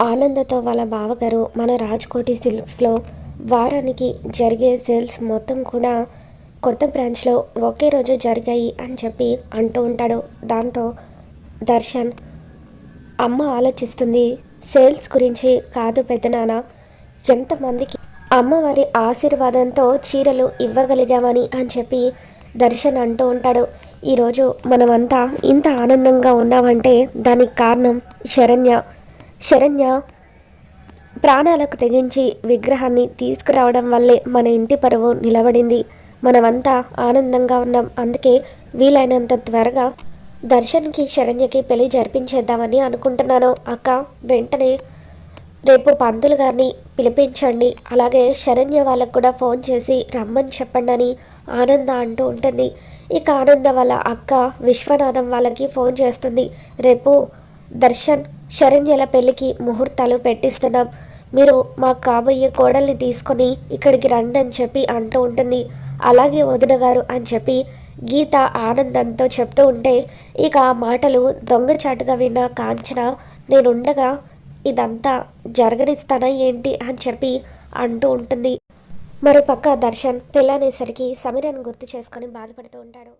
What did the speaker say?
ఆనందతో వాళ్ళ బావగారు మన రాజ్కోటి సిల్క్స్లో వారానికి జరిగే సేల్స్ మొత్తం కూడా కొత్త బ్రాంచ్లో ఒకే రోజు జరిగాయి అని చెప్పి అంటూ ఉంటాడు. దాంతో దర్శన్ అమ్మ ఆలోచిస్తుంది. సేల్స్ గురించి కాదు పెద్దనాన్న ఎంతమందికి అమ్మవారి ఆశీర్వాదంతో చీరలు ఇవ్వగలిగామని అని చెప్పి దర్శన్ అంటూ ఉంటాడు. ఈరోజు మనమంతా ఇంత ఆనందంగా ఉన్నామంటే దానికి కారణం శరణ్య. శరణ్య ప్రాణాలకు తెగించి విగ్రహాన్ని తీసుకురావడం వల్లే మన ఇంటి పరువు నిలబడింది. మనమంతా ఆనందంగా ఉన్నాం. అందుకే వీలైనంత త్వరగా దర్శన్కి శరణ్యకి పెళ్ళి జరిపించేద్దామని అనుకుంటున్నాను. అక్క వెంటనే రేపు పంతులు గారిని పిలిపించండి. అలాగే శరణ్య వాళ్ళకు కూడా ఫోన్ చేసి రమ్మని చెప్పండి అని ఆనంద అంటూ ఉంటుంది. ఇక ఆనంద వాళ్ళ అక్క విశ్వనాథం వాళ్ళకి ఫోన్ చేస్తుంది. రేపు దర్శన్ శరణ్యల పెళ్ళికి ముహూర్తాలు పెట్టిస్తున్నాం. మీరు మా కాబోయే కోడల్ని తీసుకొని ఇక్కడికి రండి అని చెప్పి అంటూ ఉంటుంది. అలాగే వదిన గారు అని చెప్పి గీత ఆనందంతో చెప్తూ ఉంటే ఇక ఆ మాటలు దొంగచాటుగా విన్న కాంచన నేనుండగా ఇదంతా జరగనిస్తానా ఏంటి? అని చెప్పి అంటూ ఉంటుంది. మరోపక్క దర్శన్ పెళ్ళనేసరికి సమీరాన్ని గుర్తు చేసుకొని బాధపడుతూ ఉంటాడు.